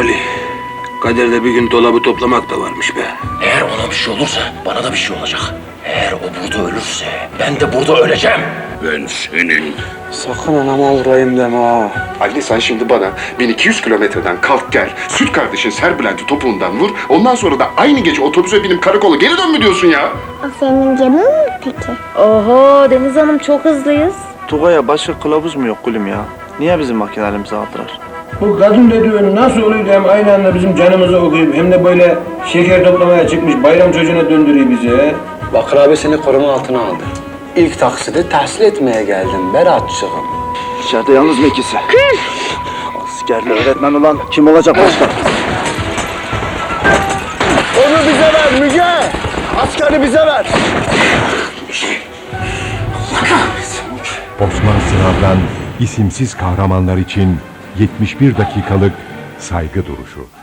Ali. Kaderde bir gün dolabı toplamak da varmış be. Eğer ona bir şey olursa bana da bir şey olacak. Eğer o burada ölürse ben de burada öleceğim. Ben senin... Sakın anama vurayım deme ha. Ali sen şimdi bana 1200 kilometreden kalk gel. Süt kardeşin Serbülent'i topuğundan vur. Ondan sonra da aynı gece otobüse binip karakola geri dön mü diyorsun ya? O senin canın mı peki? Oho Deniz Hanım çok hızlıyız. Tugay'a başka kılavuz mu yok gülüm ya? Niye bizim makinelerimizi aldılar? Bu kadın dediğin nasıl oluyor da hem aynı anda bizim canımızı okuyup hem de böyle şeker toplamaya çıkmış bayram çocuğuna döndürüyor bizi. he? Bakır abi seni koruma altına aldı. İlk taksidi tahsil etmeye geldim Beratçığım. İçeride yalnız mı ikisi? Askerli öğretmen olan kim olacak başka? Onu bize ver Müge! Askeri bize ver! Osman Sınav'dan isimsiz kahramanlar için 71 dakikalık saygı duruşu.